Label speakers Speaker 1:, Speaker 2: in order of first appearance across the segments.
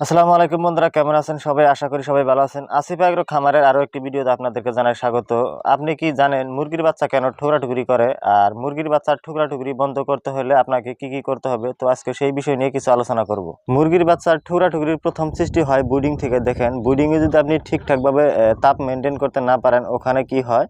Speaker 1: আসসালামু আলাইকুম বন্ধুরা, কেমন আছেন সবাই? আশা করি সবাই ভালো আছেন। আসিফ আগ্রো খামারের আরও একটি ভিডিওতে আপনাদেরকে জানাই স্বাগত। আপনি কি জানেন মুরগির বাচ্চা কেন ঠুকরাঠুকরি করে? আর মুরগির বাচ্চার ঠুকরাঠুকরি বন্ধ করতে হলে আপনাকে কি কি করতে হবে? তো আজকে সেই বিষয় নিয়ে কিছু আলোচনা করব। মুরগির বাচ্চার ঠুকরাঠুকরির প্রথম সৃষ্টি হয় বুডিং থেকে। দেখেন বুডিংয়ে যদি আপনি ঠিকঠাকভাবে তাপ মেনটেন করতে না পারেন, ওখানে কি হয়?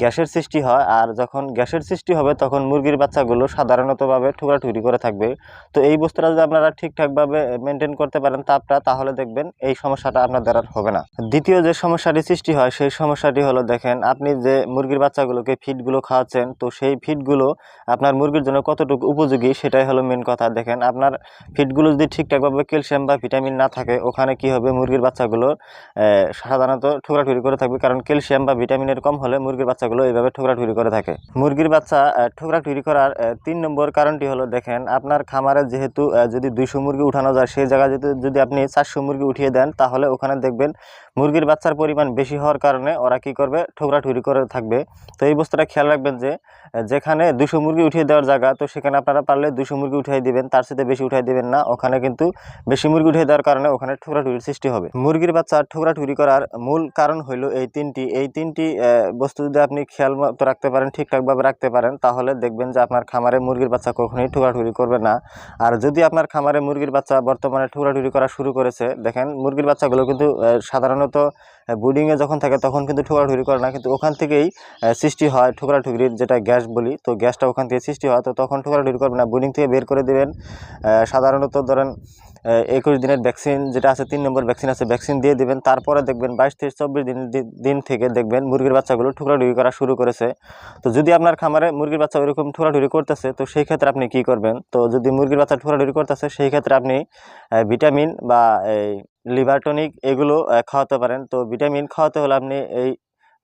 Speaker 1: গ্যাসের সৃষ্টি হয়। আর যখন গ্যাসের সৃষ্টি হবে, তখন মুরগির বাচ্চাগুলো সাধারণতভাবে ঠুকরাঠুকরি করে থাকবে। তো এই বস্তুটা যদি আপনারা ঠিকঠাকভাবে মেনটেন করতে পারেন তাপটা, তাহলে দেখবেন এই সমস্যাটা আপনাদের আর হবে না। দ্বিতীয় যে সমস্যাটি সৃষ্টি হয়, সেই সমস্যাটি হলো দেখেন, আপনি যে মুরগির বাচ্চাগুলোকে ফিডগুলো খাওয়াচ্ছেন, তো সেই ফিডগুলো আপনার মুরগির জন্য কতটুকু উপযোগী, সেটাই হলো মেন কথা। দেখেন, আপনার ফিডগুলো যদি ঠিকঠাকভাবে ক্যালসিয়াম বা ভিটামিন না থাকে, ওখানে কি হবে? মুরগির বাচ্চাগুলো সাধারণত ঠোকরাঠুরি করে থাকবে, কারণ ক্যালসিয়াম বা ভিটামিনের কম হলে মুরগির বাচ্চাগুলো এইভাবে ঠোকরাঠুরি করে থাকে। মুরগির বাচ্চা ঠোকরাঠুরি করার তিন নম্বর কারণটি হলো দেখেন, আপনার খামারে যেহেতু যদি দুইশো মুরগি উঠানো যায়, সেই জায়গায় যদি আপনি চারশো মুরগি উঠিয়ে দেন, তাহলে ওখানে দেখবেন মুরগির বাচ্চার পরিমাণ বেশি হওয়ার কারণে ওরা কি করবে? ঠোকরাঠুরি করে থাকবে। তো এই বস্তুটা খেয়াল রাখবেন যে, যেখানে দুশো মুরগি উঠিয়ে দেওয়ার জায়গা, তো সেখানে আপনারা পারলে দুশো মুরগি উঠিয়ে দিবেন, তার সাথে বেশি উঠিয়ে দিবেন না। ওখানে কিন্তু বেশি মুরগি উঠিয়ে দেওয়ার কারণে ওখানে ঠোকরাঠুরির সৃষ্টি হবে। মুরগির বাচ্চা ঠোকরাঠুরি করার মূল কারণ হইল এই তিনটি। এই তিনটি বস্তু যদি আপনি খেয়াল মতো রাখতে পারেন, ঠিকঠাকভাবে রাখতে পারেন, তাহলে দেখবেন যে আপনার খামারে মুরগির বাচ্চা কখনোই ঠোকরাঠুরি করবে না। আর যদি আপনার খামারে মুরগির বাচ্চা বর্তমানে ঠোকরাঠুরি করা শুরু করেছে। দেখেন, মুরগির বাচ্চাগুলো কিন্তু সাধারণত বুডিংয়ে যখন থাকে তখন কিন্তু ঠোকরাঠুকরি করে না। কিন্তু ওখান থেকেই সৃষ্টি হয় ঠোকরাঠুকরির যেটা গ্যাস বলি, তো গ্যাসটা ওখান থেকে সৃষ্টি হয়। তো তখন ঠোকরাঠুরি করবে না বুডিং থেকে বের করে দেবেন। সাধারণত ধরেন একুশ দিনের ভ্যাকসিন যেটা আছে, তিন নম্বর ভ্যাকসিন আছে ভ্যাকসিন দিয়ে দিবেন, তারপরে দেখবেন বাইশ থেকে চব্বিশ দিন দিন থেকে দেখবেন মুরগির বাচ্চাগুলো ঠুকরাঠুরি করা শুরু করেছে। তো যদি আপনার খামারে মুরগির বাচ্চা ওইরকম ঠুকরাঠুরি করতেছে, তো সেই ক্ষেত্রে আপনি কি করবেন? তো যদি মুরগির বাচ্চা ঠুকরাঠুরি করতেছে, সেই ক্ষেত্রে আপনি ভিটামিন বা এই লিভার টনিক এগুলো খাওয়াতে পারেন। তো ভিটামিন খাওয়াতে হলে আপনি এই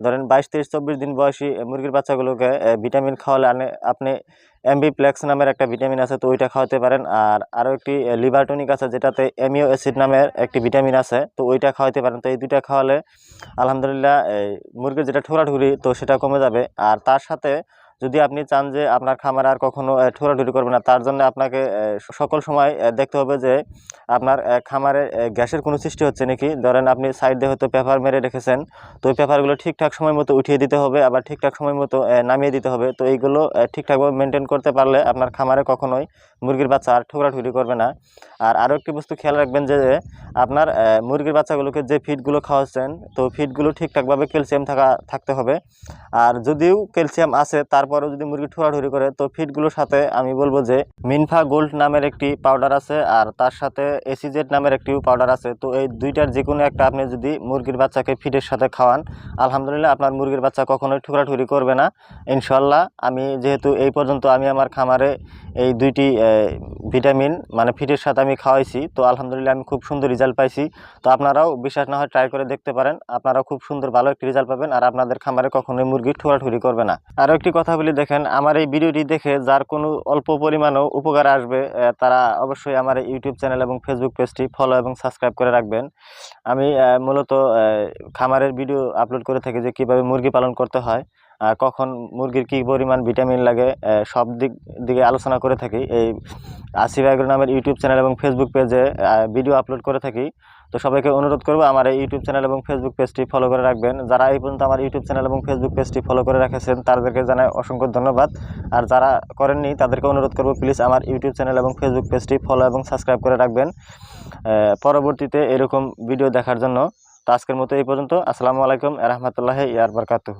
Speaker 1: ধরেন বাইশ, তেইশ, চব্বিশ দিন বয়সী মুরগির বাচ্চাগুলোকে ভিটামিন খাওয়ালে আনে- আপনি এমবিপ্লেক্স নামের একটা ভিটামিন আছে, তো ওইটা খাওয়াতে পারেন। আর আরও একটি লিভারটনিক আছে, যেটাতে অ্যামিও অ্যাসিড নামের একটি ভিটামিন আছে, তো ওইটা খাওয়াতে পারেন। তো এই দুইটা খাওয়ালে আলহামদুলিল্লাহ মুরগির যেটা ঠোরাঠুরি তো সেটা কমে যাবে। আর তার সাথে যদি আপনি চান যে আপনার খামারে আর কখনো ঠোরাঠুরি করবে না, তার জন্য আপনাকে সকল সময় দেখতে হবে যে আপনার খামারে গ্যাসের কোনো সৃষ্টি হচ্ছে নাকি। ধরেন আপনি সাইড দিয়ে হয়তো পেপার মেরে রেখেছেন, তো ওই পেপারগুলো ঠিকঠাক সময় মতো উঠিয়ে দিতে হবে, আবার ঠিকঠাক সময় মতো নামিয়ে দিতে হবে। তো এইগুলো ঠিকঠাকভাবে মেনটেন করতে পারলে আপনার খামারে কখনোই মুরগির বাচ্চা আর ঠোকরাঠুরি করবে না। আর আরও একটি বস্তু খেয়াল রাখবেন যে, আপনার মুরগির বাচ্চাগুলোকে যে ফিডগুলো খাওয়াচ্ছেন, তো ফিডগুলো ঠিকঠাকভাবে ক্যালসিয়াম থাকা, থাকতে হবে। আর যদিও ক্যালসিয়াম আছে তারপরেও যদি মুরগি ঠোরাঠুরি করে, তো ফিডগুলোর সাথে আমি বলব যে মিনফা গোল্ড নামের একটি পাউডার আছে আর তার সাথে এসিজেড নামের একটি পাউডার আছে। তো এই দুইটার যে কোনো একটা আপনি যদি মুরগির বাচ্চাকে ফিডের সাথে খাওয়ান, আলহামদুলিল্লাহ আপনার মুরগির বাচ্চা কখনোই ঠুকরাঠুরি করবে না। ইনশাল্লাহ আমি যেহেতু এই পর্যন্ত আমি আমার খামারে এই দুইটি ভিটামিন মানে ফিডের সাথে আমি খাওয়াইছি, তো আলহামদুলিল্লাহ আমি খুব সুন্দর রেজাল্ট পাইছি। তো আপনারাও বিশ্বাস না হয় ট্রাই করে দেখতে পারেন, আপনারাও খুব সুন্দর ভালো একটি রেজাল্ট পাবেন আর আপনাদের খামারে কখনোই মুরগি ঠোরাঠুরি করবে না। আরও একটি কথা বলি দেখেন, আমার এই ভিডিওটি দেখে যার কোনো অল্প পরিমাণও উপকার আসবে তারা অবশ্যই আমার ইউটিউব চ্যানেল এবং ফেসবুক পেজটি ফলো এবং সাবস্ক্রাইব করে রাখবেন। আমি মূলত খামারের ভিডিও আপলোড করে থাকি যে কীভাবে মুরগি পালন করতে হয়। কখন মুরগির কী পরিমাণ ভিটামিন লাগে সব দিক, দিকে আলোচনা করে থাকি। এই আসিফ আগ্রো নামের ইউটিউব চ্যানেল এবং ফেসবুক পেজে ভিডিও আপলোড করে থাকি। তো সবাইকে অনুরোধ করব, আমার এই ইউটিউব চ্যানেল এবং ফেসবুক পেজটি ফলো করে রাখবেন। যারা এই পর্যন্ত আমার ইউটিউব চ্যানেল এবং ফেসবুক পেজটি ফলো করে রেখেছেন, তাদেরকে জানাই অসংখ্য ধন্যবাদ। আর যারা করেননি, তাদেরকে অনুরোধ করব, প্লিজ আমার ইউটিউব চ্যানেল এবং ফেসবুক পেজটি ফলো এবং সাবস্ক্রাইব করে রাখবেন। পরবর্তীতে এরকম ভিডিও দেখার জন্য, তো আজকের মতো এই পর্যন্ত। আসসালামু আলাইকুম রহমতুল্লাহ, ইয়ার বারকাতুহ।